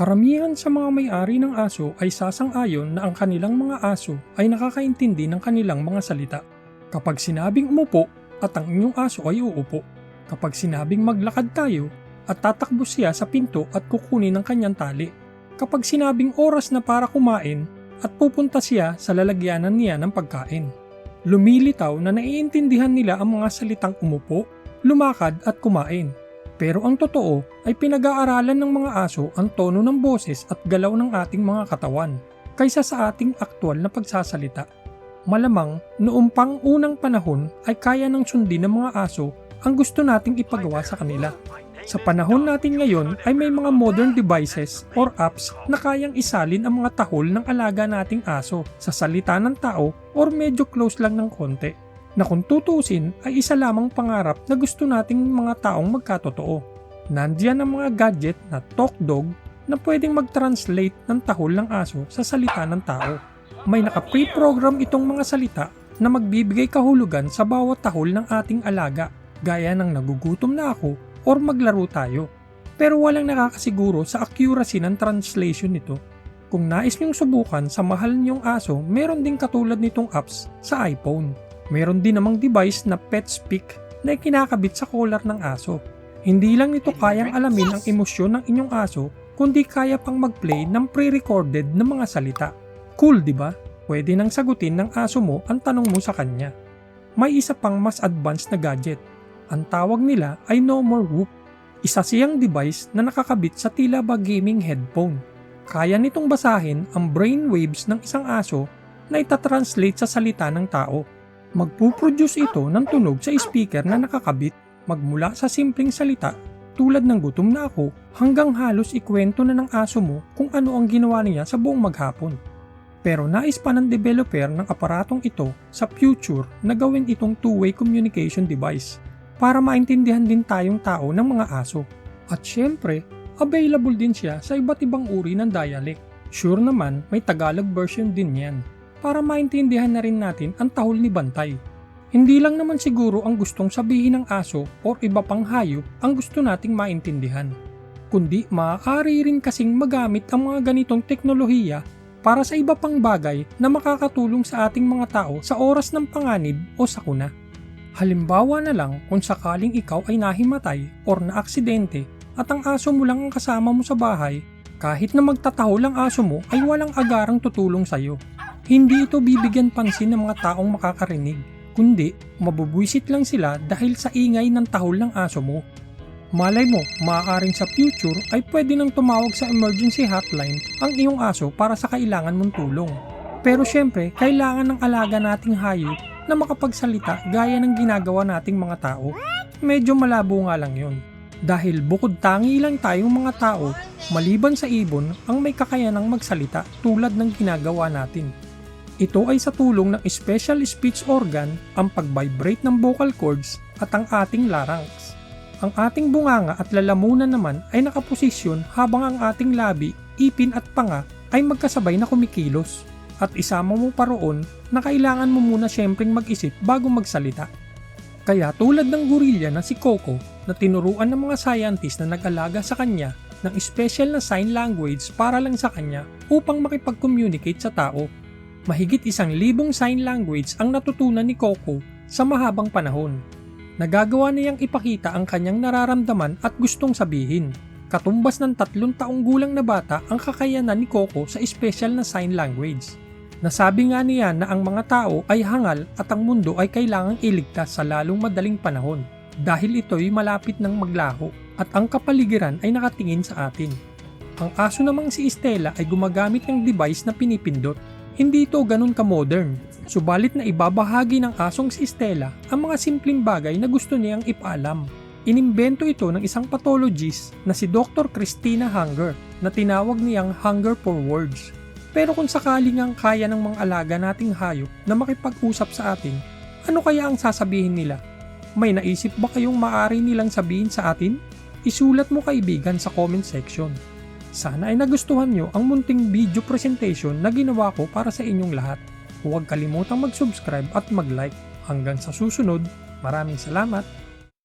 Karamihan sa mga may-ari ng aso ay sasang-ayon na ang kanilang mga aso ay nakakaintindi ng kanilang mga salita. Kapag sinabing umupo at ang inyong aso ay uupo. Kapag sinabing maglakad tayo at tatakbo siya sa pinto at kukunin ang kanyang tali. Kapag sinabing oras na para kumain at pupunta siya sa lalagyanan niya ng pagkain. Lumilitaw na naiintindihan nila ang mga salitang umupo, lumakad at kumain. Pero ang totoo ay pinag-aaralan ng mga aso ang tono ng boses at galaw ng ating mga katawan kaysa sa ating aktwal na pagsasalita. Malamang noong pang unang panahon ay kaya ng sundin ng mga aso ang gusto nating ipagawa sa kanila. Sa panahon natin ngayon ay may mga modern devices or apps na kayang isalin ang mga tahol ng alaga nating aso sa salita ng tao or medyo close lang ng konti na kung tutusin ay isa lamang pangarap na gusto nating mga taong magkatotoo. Nandiyan ang mga gadget na talk dog na pwedeng mag-translate ng tahol ng aso sa salita ng tao. May naka-pre-program itong mga salita na magbibigay kahulugan sa bawat tahol ng ating alaga gaya ng nagugutom na ako or maglaro tayo. Pero walang nakakasiguro sa accuracy ng translation nito. Kung nais niyong subukan sa mahal niyong aso, meron din katulad nitong apps sa iPhone. Meron din namang device na PetSpeak na kinakabit sa collar ng aso. Hindi lang nito kayang alamin ang emosyon ng inyong aso, kundi kaya pang mag-play ng pre-recorded na mga salita. Cool, di ba? Pwede nang sagutin ng aso mo ang tanong mo sa kanya. May isa pang mas advanced na gadget. Ang tawag nila ay No More Whoop. Isa siyang device na nakakabit sa tila ba gaming headphone. Kaya nitong basahin ang brain waves ng isang aso na itatranslate sa salita ng tao. Magpuproduce ito ng tunog sa speaker na nakakabit magmula sa simpleng salita tulad ng gutom na ako hanggang halos ikwento na ng aso mo kung ano ang ginawa niya sa buong maghapon. Pero nais pa ng developer ng aparatong ito sa future na gawin itong two-way communication device para maintindihan din tayong tao ng mga aso. At syempre, available din siya sa iba't ibang uri ng dialect. Sure naman, may Tagalog version din yan para maintindihan na rin natin ang tahol ni Bantay. Hindi lang naman siguro ang gustong sabihin ng aso or iba pang hayop ang gusto nating maintindihan. Kundi maaari rin kasing magamit ang mga ganitong teknolohiya para sa iba pang bagay na makakatulong sa ating mga tao sa oras ng panganib o sakuna. Halimbawa na lang kung sakaling ikaw ay nahimatay or naaksidente at ang aso mo lang ang kasama mo sa bahay, kahit na magtatahol ang aso mo ay walang agarang tutulong sa iyo. Hindi ito bibigyan pansin ng mga taong makakarinig, kundi mabubwisit lang sila dahil sa ingay ng tahol ng aso mo. Malay mo, maaaring sa future ay pwede nang tumawag sa emergency hotline ang iyong aso para sa kailangan mong tulong. Pero syempre, kailangan ng alaga nating hayop na makapagsalita gaya ng ginagawa nating mga tao. Medyo malabo nga lang yon. Dahil bukod tangi lang tayong mga tao, maliban sa ibon ang may kakayanang magsalita tulad ng ginagawa natin. Ito ay sa tulong ng special speech organ, ang pag-vibrate ng vocal cords at ang ating larynx. Ang ating bunganga at lalamunan naman ay nakaposisyon habang ang ating labi, ipin at panga ay magkasabay na kumikilos. At isama mo pa roon na kailangan mo muna syempreng mag-isip bago magsalita. Kaya tulad ng gorilla na si Coco na tinuruan ng mga scientist na nag-alaga sa kanya ng special na sign language para lang sa kanya upang makipag-communicate sa tao Mahigit isang libong sign language ang natutunan ni Coco sa mahabang panahon. Nagagawa niyang ipakita ang kanyang nararamdaman at gustong sabihin. Katumbas ng tatlong taong gulang na bata ang kakayanan ni Coco sa special na sign language. Nasabi nga niya na ang mga tao ay hangal at ang mundo ay kailangang iligtas sa lalong madaling panahon dahil ito'y malapit ng maglaho at ang kapaligiran ay nakatingin sa atin. Ang aso namang si Estela ay gumagamit ng device na pinipindot hindi ito ganun ka-modern, subalit na ibabahagi ng asong si Stella ang mga simpleng bagay na gusto niyang ipaalam. Inimbento ito ng isang pathologist na si Dr. Christina Hunger na tinawag niyang Hunger for Words. Pero kung sakali ngang kaya ng mga alaga nating hayop na makipag-usap sa atin, ano kaya ang sasabihin nila? May naisip ba kayong maaari nilang sabihin sa atin? Isulat mo kaibigan sa comment section. Sana ay nagustuhan nyo ang munting video presentation na ginawa ko para sa inyong lahat. Huwag kalimutang mag-subscribe at mag-like. Hanggang sa susunod, maraming salamat!